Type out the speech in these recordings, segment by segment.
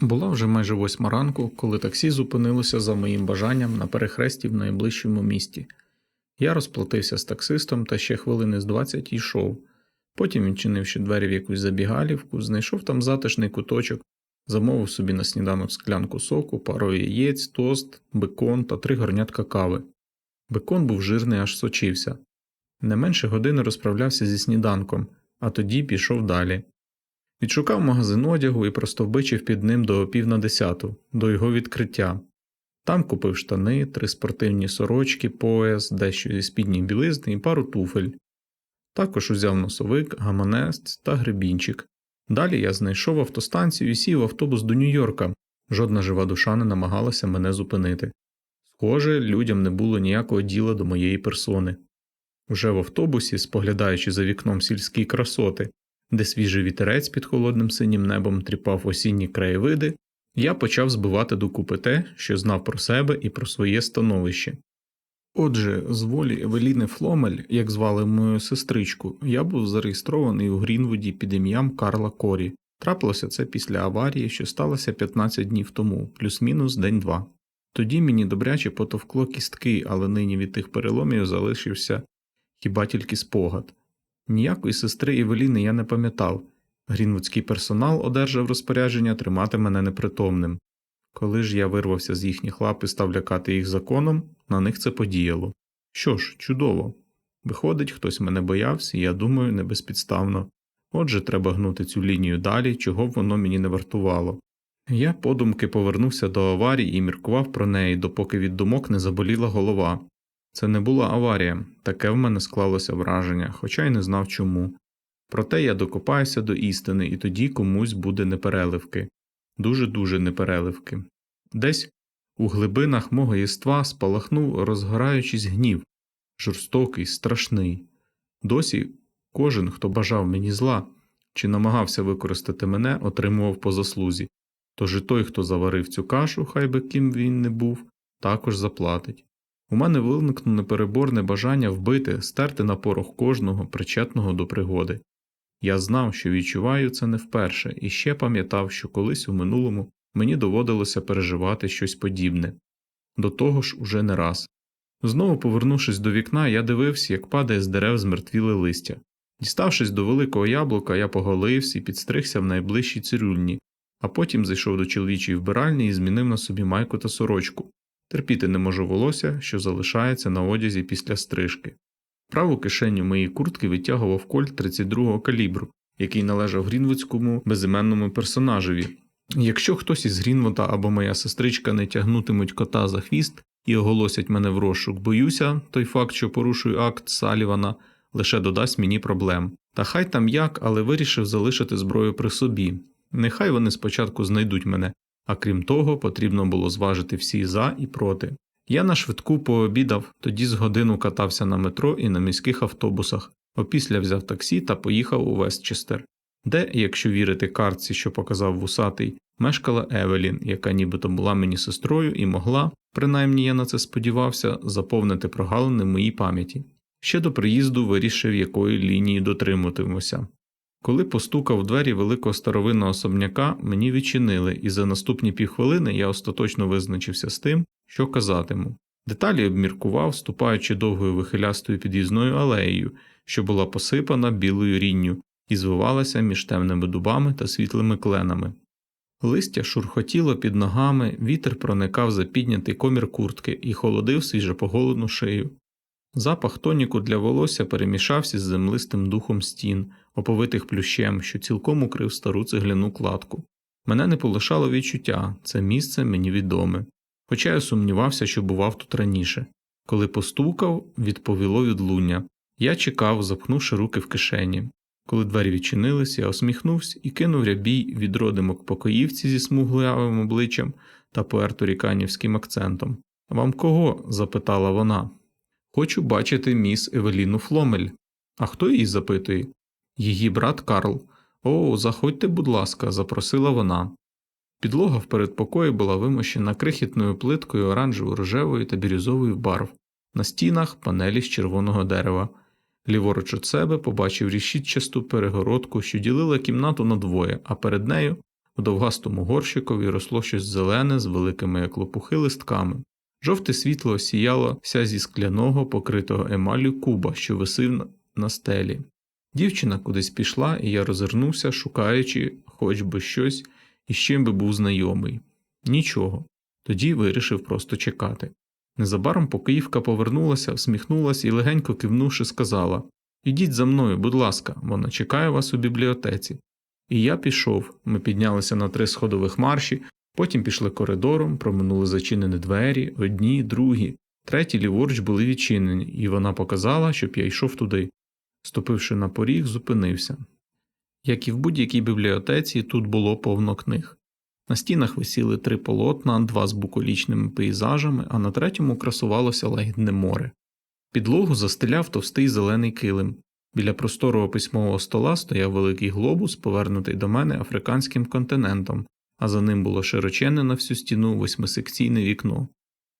Була вже майже восьма ранку, коли таксі зупинилося за моїм бажанням на перехресті в найближчому місті. Я розплатився з таксистом та ще хвилини з двадцять йшов. Потім відчинивши двері в якусь забігалівку, знайшов там затишний куточок, замовив собі на сніданок склянку соку, пару яєць, тост, бекон та три горнятка кави. Бекон був жирний, аж сочився. Не менше години розправлявся зі сніданком, а тоді пішов далі. Відшукав магазин одягу і простовбичив під ним до пів на десяту, до його відкриття. Там купив штани, три спортивні сорочки, пояс, дещо зі спідніх білизни і пару туфель. Також узяв носовик, гаманець та гребінчик. Далі я знайшов автостанцію і сів автобус до Нью-Йорка. Жодна жива душа не намагалася мене зупинити. Схоже, людям не було ніякого діла до моєї персони. Уже в автобусі, споглядаючи за вікном сільські красоти, де свіжий вітерець під холодним синім небом тріпав осінні краєвиди, я почав збивати докупи те, що знав про себе і про своє становище. Отже, з волі Евеліни Фломель, як звали мою сестричку, я був зареєстрований у Грінвуді під ім'ям Карла Корі. Трапилося це після аварії, що сталося 15 днів тому, плюс-мінус день-два. Тоді мені добряче потовкло кістки, але нині від тих переломів залишився хіба тільки спогад. Ніякої сестри Евеліни я не пам'ятав. Грінвудський персонал одержав розпорядження тримати мене непритомним. Коли ж я вирвався з їхніх лап і став лякати їх законом, на них це подіяло. Що ж, чудово. Виходить, хтось мене боявся, і я думаю, не безпідставно. Отже, треба гнути цю лінію далі, чого б воно мені не вартувало. Я подумки повернувся до аварії і міркував про неї, допоки від думок не заболіла голова. Це не була аварія, таке в мене склалося враження, хоча й не знав чому. Проте я докопаюся до істини, і тоді комусь буде непереливки, дуже-дуже непереливки. Десь у глибинах мого єства спалахнув розгораючись гнів, жорстокий, страшний. Досі кожен, хто бажав мені зла чи намагався використати мене, отримував по заслузі, тож і той, хто заварив цю кашу, хай би ким він не був, також заплатить. У мене виникнуло непереборне бажання вбити, стерти на порох кожного, причетного до пригоди. Я знав, що відчуваю це не вперше, і ще пам'ятав, що колись у минулому мені доводилося переживати щось подібне. До того ж, уже не раз. Знову повернувшись до вікна, я дивився, як падає з дерев змертвіле листя. Діставшись до великого яблука, я поголився і підстригся в найближчій цирюльні, а потім зайшов до чоловічої вбиральні і змінив на собі майку та сорочку. Терпіти не можу волосся, що залишається на одязі після стрижки. Праву кишеню моєї куртки витягував кольт 32-го калібру, який належав грінвудському безіменному персонажеві. Якщо хтось із Грінвуда або моя сестричка не тягнутимуть кота за хвіст і оголосять мене в розшук, боюся, той факт, що порушую акт Салівана, лише додасть мені проблем. Та хай там як, але вирішив залишити зброю при собі. Нехай вони спочатку знайдуть мене, а крім того, потрібно було зважити всі за і проти. Я на швидку пообідав, тоді з годину катався на метро і на міських автобусах, опісля взяв таксі та поїхав у Вестчестер, де, якщо вірити картці, що показав вусатий, мешкала Евелін, яка нібито була мені сестрою і могла, принаймні я на це сподівався, заповнити прогалини в моїй пам'яті. Ще до приїзду вирішив, якої лінії дотримуватимуся. Коли постукав в двері великого старовинного особняка, мені відчинили, і за наступні півхвилини я остаточно визначився з тим, що казатиму. Деталі обміркував, ступаючи довгою вихилястою під'їзною алеєю, що була посипана білою рінню і звивалася між темними дубами та світлими кленами. Листя шурхотіло під ногами, вітер проникав за піднятий комір куртки і холодив свіжопоголену шию. Запах тоніку для волосся перемішався з землистим духом стін, оповитих плющем, що цілком укрив стару цегляну кладку. Мене не полишало відчуття, це місце мені відоме. Хоча я сумнівався, що бував тут раніше. Коли постукав, відповіло відлуння. Я чекав, запхнувши руки в кишені. Коли двері відчинились, я усміхнувся і кинув рябій від родимок покоївці зі смуглявим обличчям та пуерторіканівським акцентом. Вам кого? запитала вона. Хочу бачити міс Евеліну Фломель. А хто її запитує? Її брат Карл. О, заходьте, будь ласка, запросила вона. Підлога в передпокої була вимощена крихітною плиткою оранжево рожевої та бірюзової барв, на стінах панелі з червоного дерева. Ліворуч від себе побачив рішітчасту перегородку, що ділила кімнату на двоє, а перед нею У довгастому горщикові росло щось зелене з великими як лопухи листками. Жовте світло осіялося зі скляного, покритого емаллю куба, що висив на- на стелі. Дівчина кудись пішла, і я розвернувся, шукаючи хоч би щось, із чим би був знайомий. Нічого. Тоді вирішив просто чекати. Незабаром покоївка повернулася, всміхнулася і, легенько кивнувши, сказала Ідіть за мною, будь ласка, вона чекає вас у бібліотеці. І я пішов. Ми піднялися на три сходових марші, потім пішли коридором, проминули зачинені двері, одні, другі, треті ліворуч були відчинені, і вона показала, щоб я йшов туди. Ступивши на поріг, зупинився. Як і в будь-якій бібліотеці, тут було повно книг. На стінах висіли три полотна, два з буколічними пейзажами, а на третьому красувалося лагідне море. Підлогу застеляв товстий зелений килим. Біля просторого письмового стола стояв великий глобус, повернутий до мене африканським континентом, а за ним було широченне на всю стіну восьмисекційне вікно.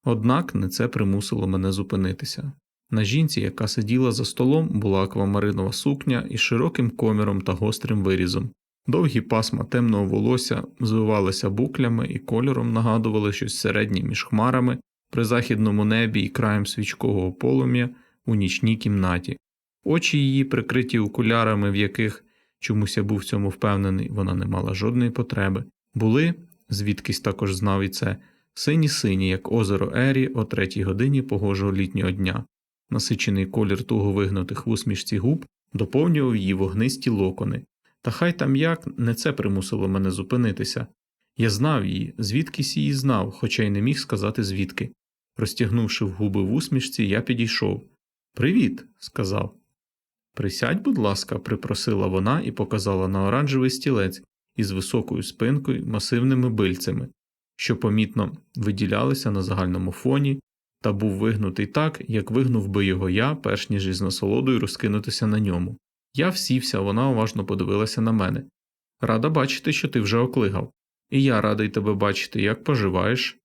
Однак не це примусило мене зупинитися. На жінці, яка сиділа за столом, була аквамаринова сукня із широким коміром та гострим вирізом. Довгі пасма темного волосся звивалися буклями і кольором нагадували щось середнє між хмарами при західному небі і краєм свічкового полум'я у нічній кімнаті. Очі її, прикриті окулярами, в яких чомусь я був в цьому впевнений, вона не мала жодної потреби. Були, звідкись також знав і це, сині сині, як озеро Ері о третій годині погожого літнього дня. Насичений колір туго вигнутих в усмішці губ доповнював її вогнисті локони. Та хай там як не це примусило мене зупинитися. Я знав її, звідкись її знав, хоча й не міг сказати звідки. Розтягнувши в губи в усмішці, я підійшов. Привіт, сказав. Присядь, будь ласка, припросила вона і показала на оранжевий стілець із високою спинкою, масивними бильцями, що помітно виділялися на загальному фоні, та був вигнутий так, як вигнув би його я, перш ніж із насолодою розкинутися на ньому. Я всівся, вона уважно подивилася на мене. Рада бачити, що ти вже оклигав. І я радий тебе бачити, як поживаєш.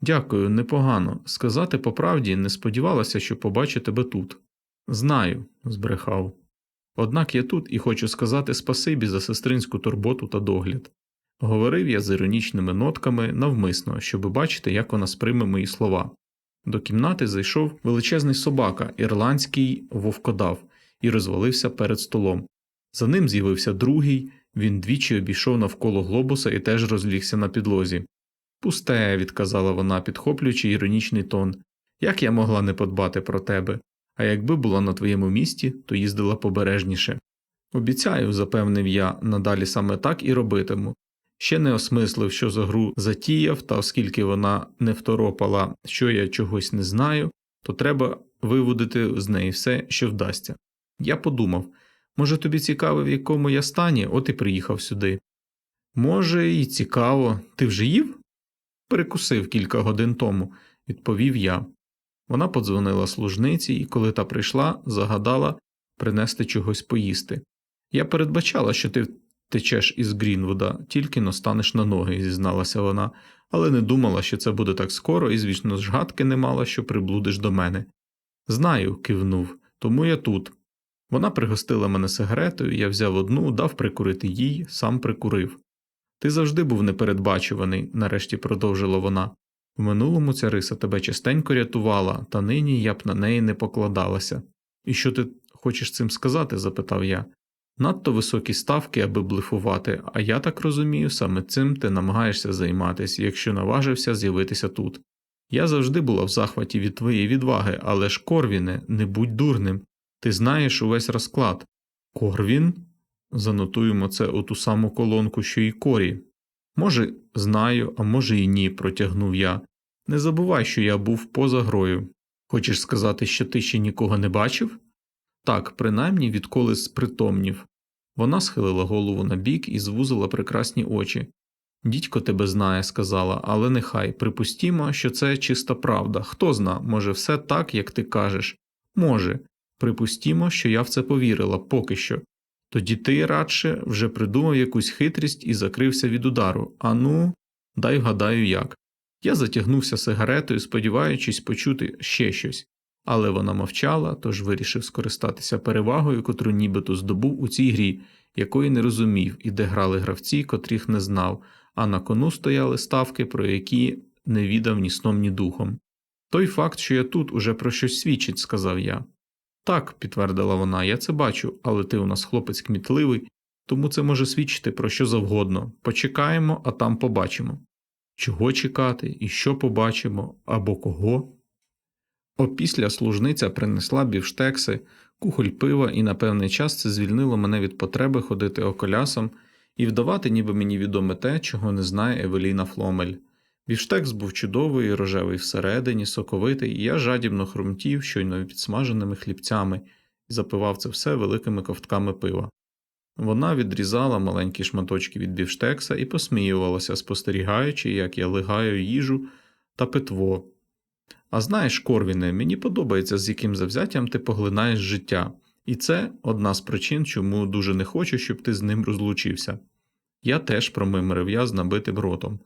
Дякую, непогано. Сказати по правді не сподівалася, що побачу тебе тут. Знаю, збрехав. Однак я тут і хочу сказати спасибі за сестринську турботу та догляд. Говорив я з іронічними нотками навмисно, щоб бачити, як вона сприйме мої слова. До кімнати зайшов величезний собака, ірландський вовкодав, і розвалився перед столом. За ним з'явився другий, він двічі обійшов навколо глобуса і теж розлігся на підлозі. Пусте, відказала вона, підхоплюючи іронічний тон. Як я могла не подбати про тебе? А якби була на твоєму місці, то їздила побережніше. Обіцяю, запевнив я, надалі саме так і робитиму. Ще не осмислив, що за гру затіяв, та оскільки вона не второпала, що я чогось не знаю, то треба виводити з неї все, що вдасться. Я подумав може, тобі цікаво, в якому я стані, от і приїхав сюди. Може, і цікаво, ти вже їв? Перекусив кілька годин тому, відповів я. Вона подзвонила служниці і, коли та прийшла, загадала принести чогось поїсти. Я передбачала, що ти течеш із Грінвуда, тільки но станеш на ноги, зізналася вона, але не думала, що це буде так скоро, і, звісно, ж гадки не мала, що приблудиш до мене. Знаю, кивнув, тому я тут. Вона пригостила мене сигаретою, я взяв одну, дав прикурити їй, сам прикурив. Ти завжди був непередбачуваний, нарешті продовжила вона. В минулому ця риса тебе частенько рятувала, та нині я б на неї не покладалася. І що ти хочеш цим сказати? запитав я. Надто високі ставки, аби блефувати, а я так розумію, саме цим ти намагаєшся займатися, якщо наважився з'явитися тут. Я завжди була в захваті від твоєї відваги, але ж Корвіне, не будь дурним. Ти знаєш увесь розклад. Корвін? Занотуємо це у ту саму колонку, що й корі. Може, знаю, а може і ні, протягнув я. Не забувай, що я був поза грою. Хочеш сказати, що ти ще нікого не бачив? Так, принаймні відколи спритомнів. Вона схилила голову на бік і звузила прекрасні очі. Дідько тебе знає, сказала, але нехай припустімо, що це чиста правда. Хто зна, може, все так, як ти кажеш. Може. Припустімо, що я в це повірила поки що. Тоді ти радше вже придумав якусь хитрість і закрився від удару. Ану, дай вгадаю як. Я затягнувся сигаретою, сподіваючись почути ще щось, але вона мовчала, тож вирішив скористатися перевагою, котру нібито здобув у цій грі, якої не розумів і де грали гравці, котрих не знав, а на кону стояли ставки, про які не відав ні сном, ні духом. Той факт, що я тут, уже про щось свідчить, сказав я. Так, підтвердила вона, я це бачу, але ти у нас хлопець кмітливий, тому це може свідчити про що завгодно. Почекаємо, а там побачимо. Чого чекати, і що побачимо, або кого? Опісля служниця принесла бівштекси, кухоль пива, і на певний час це звільнило мене від потреби ходити околясом і вдавати, ніби мені відоме те, чого не знає Евеліна Фломель. Бівштекс був чудовий, рожевий всередині, соковитий, і я жадібно хрумтів щойно підсмаженими хлібцями і запивав це все великими ковтками пива. Вона відрізала маленькі шматочки від бівштекса і посміювалася, спостерігаючи, як я лигаю їжу та питво. А знаєш, Корвіне, мені подобається, з яким завзяттям ти поглинаєш життя, і це одна з причин, чому дуже не хочу, щоб ти з ним розлучився. Я теж промимрив я з набитим ротом.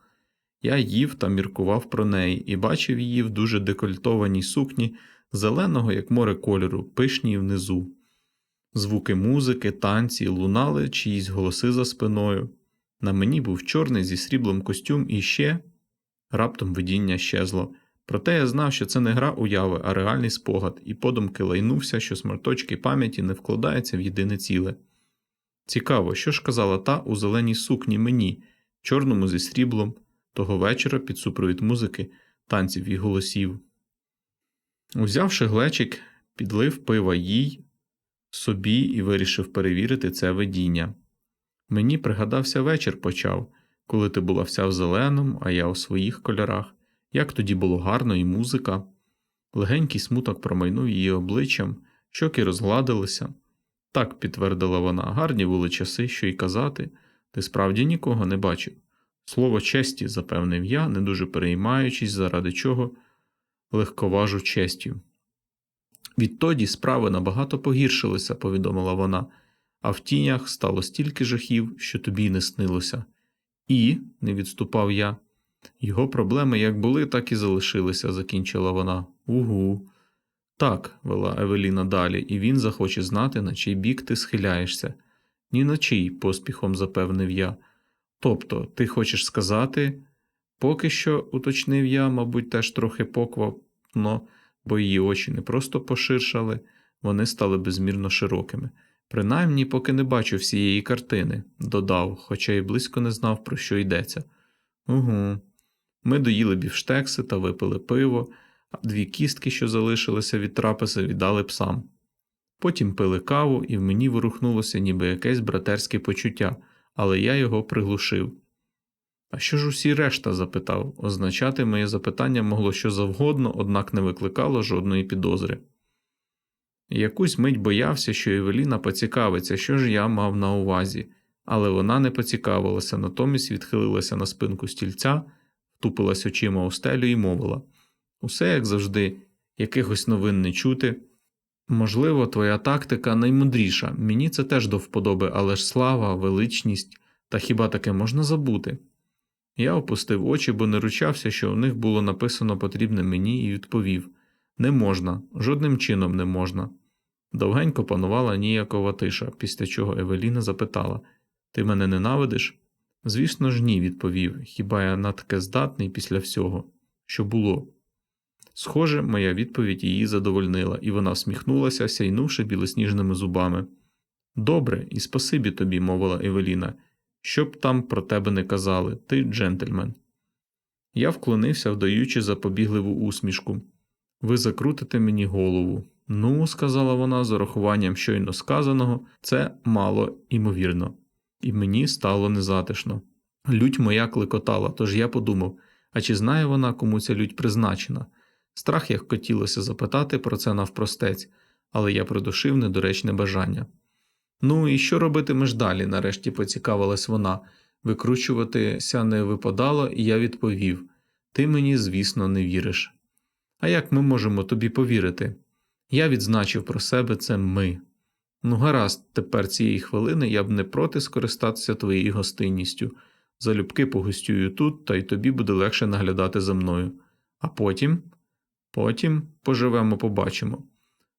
Я їв та міркував про неї і бачив її в дуже декольтованій сукні, зеленого, як море кольору, пишній внизу. Звуки музики, танці, лунали чиїсь голоси за спиною. На мені був чорний зі сріблом костюм і ще раптом видіння щезло. Проте я знав, що це не гра уяви, а реальний спогад, і подумки лайнувся, що смерточки пам'яті не вкладаються в єдине ціле. Цікаво, що ж казала та у зеленій сукні мені, чорному зі сріблом, того вечора під супровід музики, танців і голосів. Узявши глечик, підлив пива їй, собі і вирішив перевірити це видіння. Мені пригадався вечір почав, коли ти була вся в зеленому, а я у своїх кольорах. Як тоді було гарно і музика. Легенький смуток промайнув її обличчям, щоки розгладилися. Так, підтвердила вона, гарні були часи, що й казати, ти справді нікого не бачив. Слово честі, запевнив я, не дуже переймаючись, заради чого легковажу честю. Відтоді справи набагато погіршилися, повідомила вона, а в тінях стало стільки жахів, що тобі не снилося. І, не відступав я, його проблеми як були, так і залишилися, закінчила вона. Угу. Так, вела Евеліна далі, і він захоче знати, на чий бік ти схиляєшся. Ні на чий, поспіхом запевнив я. Тобто, ти хочеш сказати, поки що, уточнив я, мабуть, теж трохи поквапно, бо її очі не просто поширшали, вони стали безмірно широкими. Принаймні, поки не бачу всієї картини, додав, хоча й близько не знав, про що йдеться. Угу. Ми доїли бівштекси та випили пиво, а дві кістки, що залишилися від трапези, віддали псам. Потім пили каву, і в мені ворухнулося ніби якесь братерське почуття, але я його приглушив. А що ж усі решта? запитав. Означати моє запитання могло що завгодно, однак не викликало жодної підозри. Якусь мить боявся, що Евеліна поцікавиться, що ж я мав на увазі, але вона не поцікавилася, натомість відхилилася на спинку стільця тупилась очима у стелю і мовила Усе, як завжди, якихось новин не чути. Можливо, твоя тактика наймудріша, мені це теж до вподоби, але ж слава, величність, та хіба таке можна забути? Я опустив очі, бо не ручався, що у них було написано потрібне мені, і відповів Не можна, жодним чином не можна. Довгенько панувала ніякова тиша, після чого Евеліна запитала Ти мене ненавидиш? Звісно ж, ні, відповів, хіба я на таке здатний після всього, що було. Схоже, моя відповідь її задовольнила, і вона всміхнулася, сяйнувши білосніжними зубами. Добре, і спасибі тобі, мовила Евеліна, щоб там про тебе не казали, ти джентльмен. Я вклонився, вдаючи запобігливу усмішку. Ви закрутите мені голову. Ну, сказала вона з урахуванням щойно сказаного, це мало імовірно і мені стало незатишно. Лють моя клекотала, тож я подумав а чи знає вона, кому ця лють призначена? Страх як хотілося запитати про це навпростець, але я придушив недоречне бажання. Ну і що робитимеш далі? нарешті поцікавилась вона. Викручуватися не випадало, і я відповів Ти мені, звісно, не віриш. А як ми можемо тобі повірити? Я відзначив про себе це ми. Ну, гаразд, тепер цієї хвилини я б не проти скористатися твоєю гостинністю. Залюбки погостюю тут, та й тобі буде легше наглядати за мною. А потім, потім поживемо, побачимо.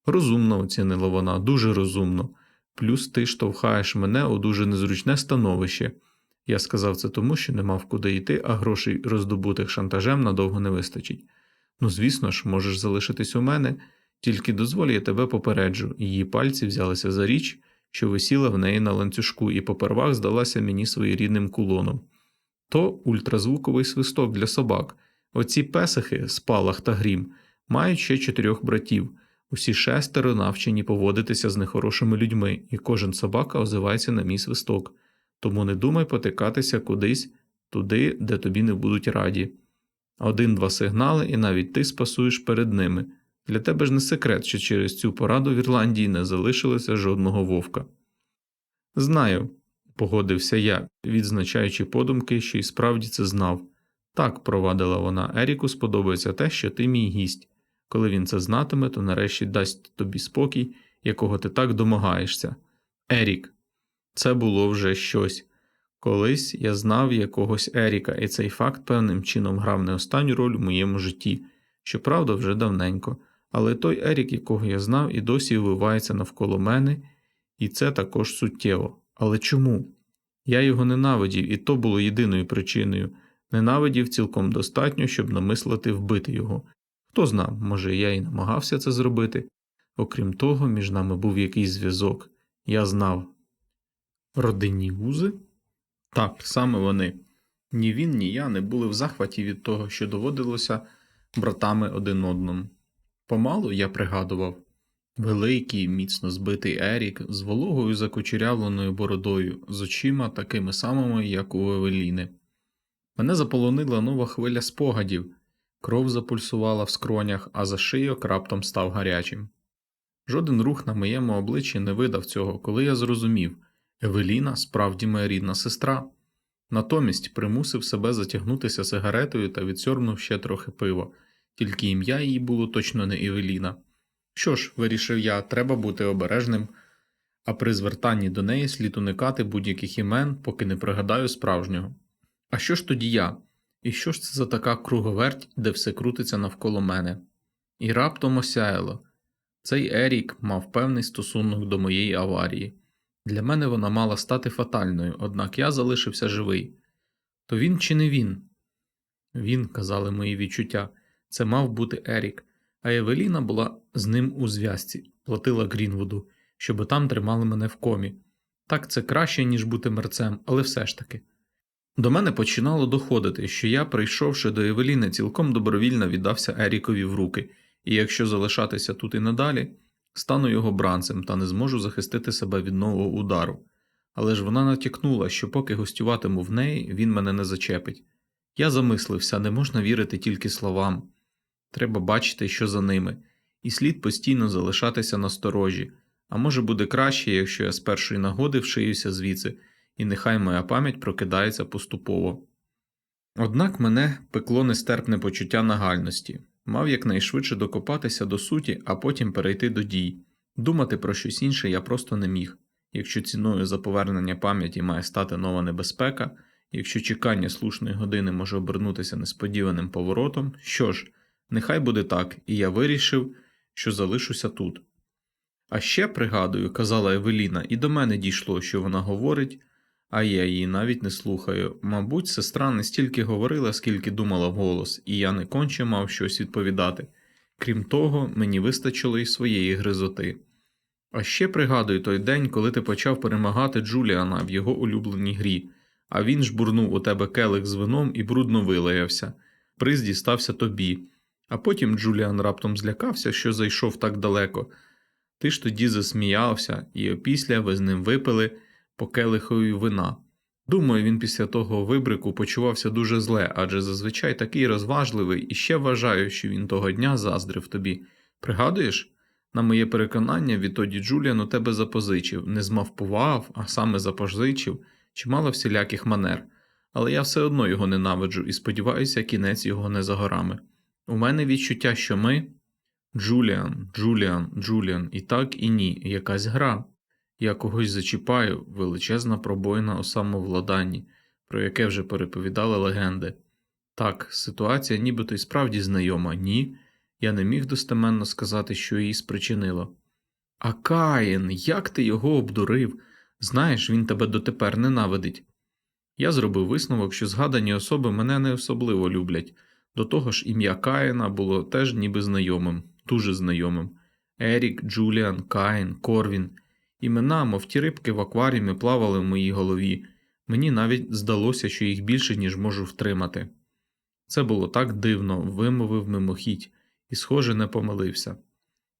Розумно оцінила вона, дуже розумно. Плюс ти штовхаєш мене у дуже незручне становище. Я сказав це тому, що не мав куди йти, а грошей, роздобутих шантажем, надовго не вистачить. Ну, звісно ж, можеш залишитись у мене, тільки дозволь, я тебе попереджу. Її пальці взялися за річ, що висіла в неї на ланцюжку, і попервах здалася мені своєрідним кулоном. То ультразвуковий свисток для собак. Оці песихи, спалах та грім, мають ще чотирьох братів. Усі шестеро навчені поводитися з нехорошими людьми, і кожен собака озивається на мій свисток. Тому не думай потикатися кудись туди, де тобі не будуть раді. Один-два сигнали, і навіть ти спасуєш перед ними. Для тебе ж не секрет, що через цю пораду в Ірландії не залишилося жодного вовка. Знаю, погодився я, відзначаючи подумки, що й справді це знав. Так, провадила вона, Еріку сподобається те, що ти мій гість. Коли він це знатиме, то нарешті дасть тобі спокій, якого ти так домагаєшся. Ерік. Це було вже щось. Колись я знав якогось Еріка, і цей факт певним чином грав не останню роль у моєму житті, щоправда, вже давненько, але той Ерік, якого я знав, і досі вивається навколо мене, і це також суттєво. Але чому? Я його ненавидів, і то було єдиною причиною. Ненавидів цілком достатньо, щоб намислити вбити його. Хто знав, може, я і намагався це зробити. Окрім того, між нами був якийсь зв'язок. Я знав. Родинні вузи? Так, саме вони. Ні він, ні я не були в захваті від того, що доводилося братами один одному. Помалу я пригадував великий, міцно збитий Ерік з вологою закучерявленою бородою, з очима такими самими, як у Евеліни. Мене заполонила нова хвиля спогадів, кров запульсувала в скронях, а за шийок раптом став гарячим. Жоден рух на моєму обличчі не видав цього, коли я зрозумів Евеліна справді моя рідна сестра. Натомість примусив себе затягнутися сигаретою та відсьорбнув ще трохи пива, тільки ім'я її було точно не Евеліна. Що ж, вирішив я, треба бути обережним, а при звертанні до неї слід уникати будь-яких імен, поки не пригадаю справжнього. А що ж тоді я? І що ж це за така круговерть, де все крутиться навколо мене? І раптом осяяло. Цей Ерік мав певний стосунок до моєї аварії. Для мене вона мала стати фатальною, однак я залишився живий. То він чи не він? Він, казали мої відчуття, це мав бути Ерік, а Евеліна була з ним у зв'язці, платила Грінвуду, щоб там тримали мене в комі. Так це краще, ніж бути мерцем, але все ж таки. До мене починало доходити, що я, прийшовши до Евеліни, цілком добровільно віддався Ерікові в руки, і якщо залишатися тут і надалі, стану його бранцем та не зможу захистити себе від нового удару. Але ж вона натякнула, що поки гостюватиму в неї, він мене не зачепить. Я замислився, не можна вірити тільки словам. Треба бачити, що за ними, і слід постійно залишатися насторожі, а може буде краще, якщо я з першої нагоди вшиюся звідси, і нехай моя пам'ять прокидається поступово. Однак мене пекло нестерпне почуття нагальності, мав якнайшвидше докопатися до суті, а потім перейти до дій. Думати про щось інше я просто не міг. Якщо ціною за повернення пам'яті має стати нова небезпека, якщо чекання слушної години може обернутися несподіваним поворотом, що ж, нехай буде так, і я вирішив, що залишуся тут. А ще, пригадую, казала Евеліна, і до мене дійшло, що вона говорить, а я її навіть не слухаю. Мабуть, сестра не стільки говорила, скільки думала вголос, і я не конче мав щось відповідати. Крім того, мені вистачило і своєї гризоти. А ще пригадую той день, коли ти почав перемагати Джуліана в його улюбленій грі, а він жбурнув у тебе келих з вином і брудно вилаявся. Приз дістався тобі. А потім Джуліан раптом злякався, що зайшов так далеко. Ти ж тоді засміявся, і опісля ви з ним випили по келихові вина. Думаю, він після того вибрику почувався дуже зле, адже зазвичай такий розважливий, і ще вважаю, що він того дня заздрив тобі. Пригадуєш? На моє переконання, відтоді Джуліан у тебе запозичив, не змавпував, а саме запозичив, чимало всіляких манер, але я все одно його ненавиджу і сподіваюся, кінець його не за горами. У мене відчуття, що ми. Джуліан, Джуліан, Джуліан, і так і ні, якась гра. Я когось зачіпаю, величезна пробоїна у самовладанні, про яке вже переповідали легенди. Так, ситуація нібито й справді знайома, ні. Я не міг достеменно сказати, що її спричинило. А Каїн, як ти його обдурив? Знаєш, він тебе дотепер ненавидить. Я зробив висновок, що згадані особи мене не особливо люблять. До того ж, ім'я Каїна було теж ніби знайомим, дуже знайомим. Ерік, Джуліан, Каїн, Корвін. Імена, мов ті рибки в акваріумі плавали в моїй голові. Мені навіть здалося, що їх більше, ніж можу втримати. Це було так дивно, вимовив мимохідь, і, схоже, не помилився.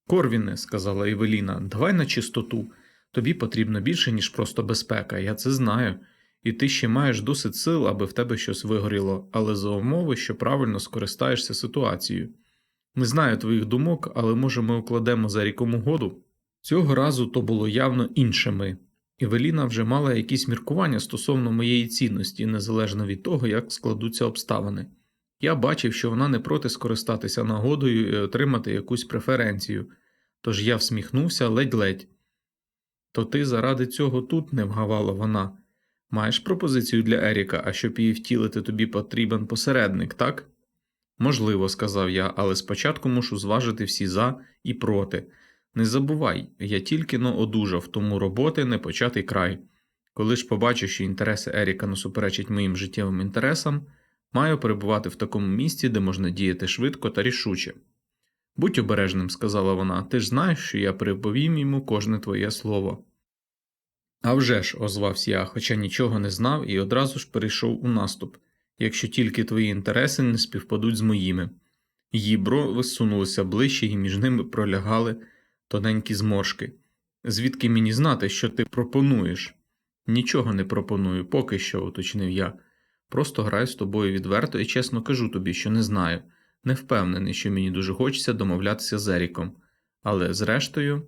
Корвіне, сказала Евеліна, давай на чистоту. Тобі потрібно більше, ніж просто безпека, я це знаю. І ти ще маєш досить сил, аби в тебе щось вигоріло, але за умови, що правильно скористаєшся ситуацією. Не знаю твоїх думок, але може ми укладемо за ріком угоду. Цього разу то було явно іншими. Евеліна вже мала якісь міркування стосовно моєї цінності, незалежно від того, як складуться обставини. Я бачив, що вона не проти скористатися нагодою і отримати якусь преференцію, тож я всміхнувся ледь-ледь. То ти заради цього тут не вгавала вона. Маєш пропозицію для Еріка, а щоб її втілити, тобі потрібен посередник, так? Можливо, сказав я, але спочатку мушу зважити всі за і проти. Не забувай, я тільки но одужав, тому роботи не початий край. Коли ж побачу, що інтереси Еріка не моїм життєвим інтересам, маю перебувати в такому місці, де можна діяти швидко та рішуче. Будь обережним, сказала вона, ти ж знаєш, що я переповім йому кожне твоє слово. «А вже ж», – озвався я, хоча нічого не знав і одразу ж перейшов у наступ, якщо тільки твої інтереси не співпадуть з моїми. Її бро висунулися ближче і між ними пролягали тоненькі зморшки. Звідки мені знати, що ти пропонуєш? Нічого не пропоную, поки що, уточнив я. Просто граю з тобою відверто і чесно кажу тобі, що не знаю, не впевнений, що мені дуже хочеться домовлятися з Еріком. Але, зрештою,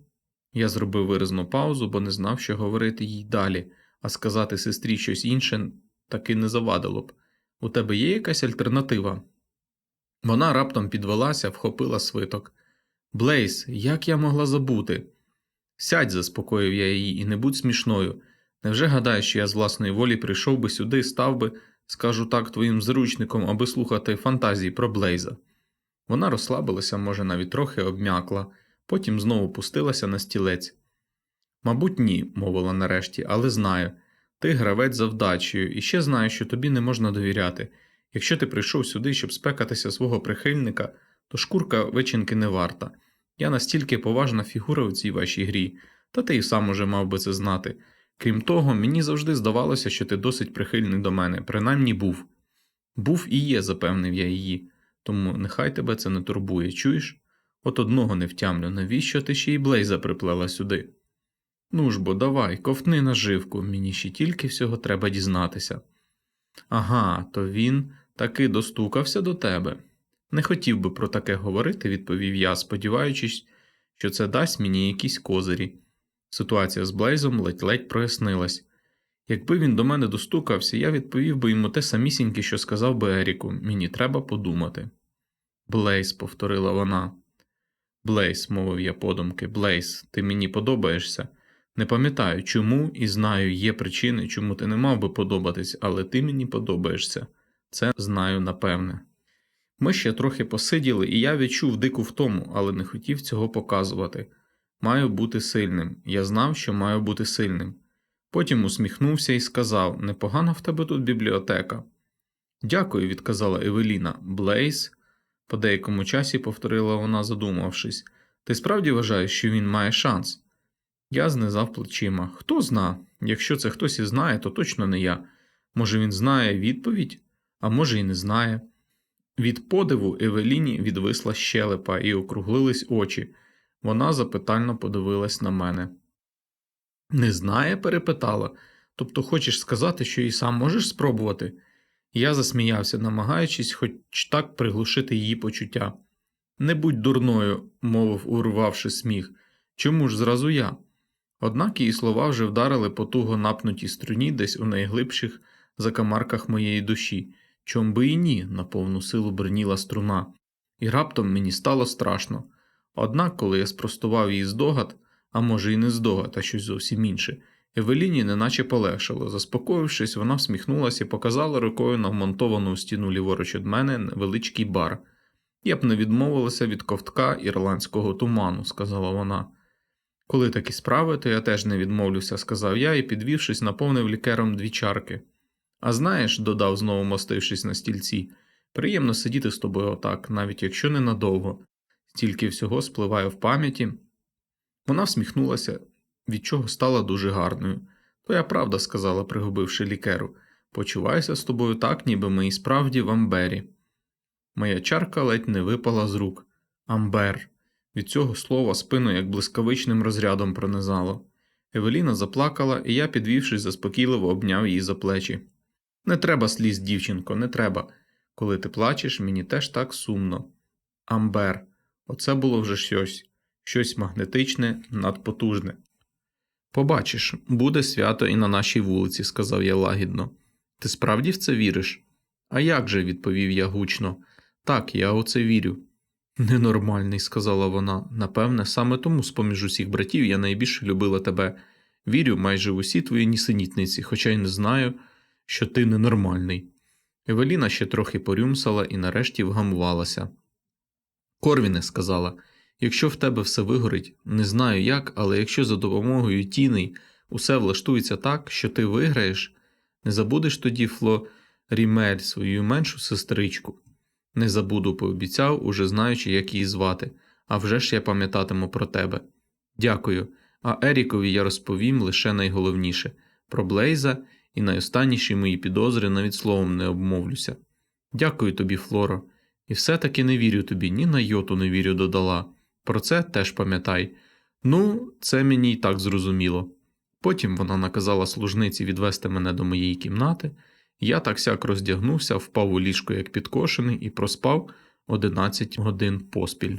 я зробив виразну паузу, бо не знав, що говорити їй далі, а сказати сестрі щось інше таки не завадило б. У тебе є якась альтернатива? Вона раптом підвелася, вхопила свиток. Блейз, як я могла забути? Сядь, заспокоїв я її, і не будь смішною. Невже гадаєш, що я з власної волі прийшов би сюди, став би, скажу так, твоїм зручником, аби слухати фантазії про Блейза? Вона розслабилася, може, навіть трохи обм'якла, потім знову пустилася на стілець. Мабуть, ні, мовила нарешті, але знаю. Ти гравець за вдачею, і ще знаю, що тобі не можна довіряти. Якщо ти прийшов сюди, щоб спекатися свого прихильника, то шкурка вичинки не варта. Я настільки поважна фігура у цій вашій грі, та ти й сам уже мав би це знати. Крім того, мені завжди здавалося, що ти досить прихильний до мене, принаймні був. Був і є, запевнив я її, тому нехай тебе це не турбує, чуєш? От одного не втямлю, навіщо ти ще й Блейза приплела сюди? Ну ж бо, давай, ковтни наживку, мені ще тільки всього треба дізнатися. Ага, то він таки достукався до тебе. Не хотів би про таке говорити, відповів я, сподіваючись, що це дасть мені якісь козирі. Ситуація з Блейзом ледь-ледь прояснилась. Якби він до мене достукався, я відповів би йому те самісіньке, що сказав би Еріку, мені треба подумати. Блейз, повторила вона. Блейз, мовив я подумки, Блейз, ти мені подобаєшся. Не пам'ятаю, чому і знаю, є причини, чому ти не мав би подобатись, але ти мені подобаєшся. Це знаю напевне. Ми ще трохи посиділи, і я відчув дику втому, але не хотів цього показувати. Маю бути сильним. Я знав, що маю бути сильним. Потім усміхнувся і сказав Непогана в тебе тут бібліотека. Дякую, відказала Евеліна. Блейз, по деякому часі повторила вона, задумавшись. Ти справді вважаєш, що він має шанс? Я знизав плечима. Хто зна? Якщо це хтось і знає, то точно не я. Може, він знає відповідь, а може, і не знає. Від подиву Евеліні відвисла щелепа і округлились очі. Вона запитально подивилась на мене. Не знає? перепитала. Тобто хочеш сказати, що і сам можеш спробувати? Я засміявся, намагаючись хоч так приглушити її почуття. Не будь дурною, мовив, урвавши сміх. Чому ж зразу я? Однак її слова вже вдарили по туго напнутій струні десь у найглибших закамарках моєї душі. Чом би і ні, на повну силу бриніла струна, і раптом мені стало страшно. Однак, коли я спростував її здогад, а може і не здогад, а щось зовсім інше, Евеліні неначе полегшало. Заспокоївшись, вона всміхнулася і показала рукою на вмонтовану у стіну ліворуч від мене невеличкий бар. Я б не відмовилася від ковтка ірландського туману, сказала вона. Коли такі справи, то я теж не відмовлюся, сказав я і, підвівшись, наповнив лікером дві чарки. А знаєш, додав знову мостившись на стільці, приємно сидіти з тобою отак, навіть якщо ненадовго. Стільки всього спливає в пам'яті. Вона всміхнулася, від чого стала дуже гарною. Твоя правда, сказала, пригубивши лікеру. Почуваюся з тобою так, ніби ми і справді в амбері. Моя чарка ледь не випала з рук. Амбер. Від цього слова спину як блискавичним розрядом пронизало. Евеліна заплакала, і я, підвівшись, заспокійливо обняв її за плечі. Не треба сліз, дівчинко, не треба. Коли ти плачеш, мені теж так сумно. Амбер. Оце було вже щось, щось магнетичне, надпотужне. Побачиш, буде свято і на нашій вулиці, сказав я лагідно. Ти справді в це віриш? А як же, відповів я гучно. Так, я у це вірю. Ненормальний, сказала вона. Напевне, саме тому з поміж усіх братів я найбільше любила тебе. Вірю майже в усі твої нісенітниці, хоча й не знаю, що ти ненормальний. Евеліна ще трохи порюмсала і нарешті вгамувалася. Корвіне, сказала, якщо в тебе все вигорить, не знаю як, але якщо за допомогою тіней усе влаштується так, що ти виграєш, не забудеш тоді Флорімель, свою меншу сестричку. Не забуду, пообіцяв, уже знаючи, як її звати, а вже ж я пам'ятатиму про тебе. Дякую. А Ерікові я розповім лише найголовніше про Блейза і найостанніші мої підозри навіть словом не обмовлюся. Дякую тобі, Флоро, і все-таки не вірю тобі, ні на йоту не вірю, додала. Про це теж пам'ятай. Ну, це мені й так зрозуміло. Потім вона наказала служниці відвести мене до моєї кімнати. Я так сяк роздягнувся, впав у ліжко як підкошений і проспав 11 годин поспіль.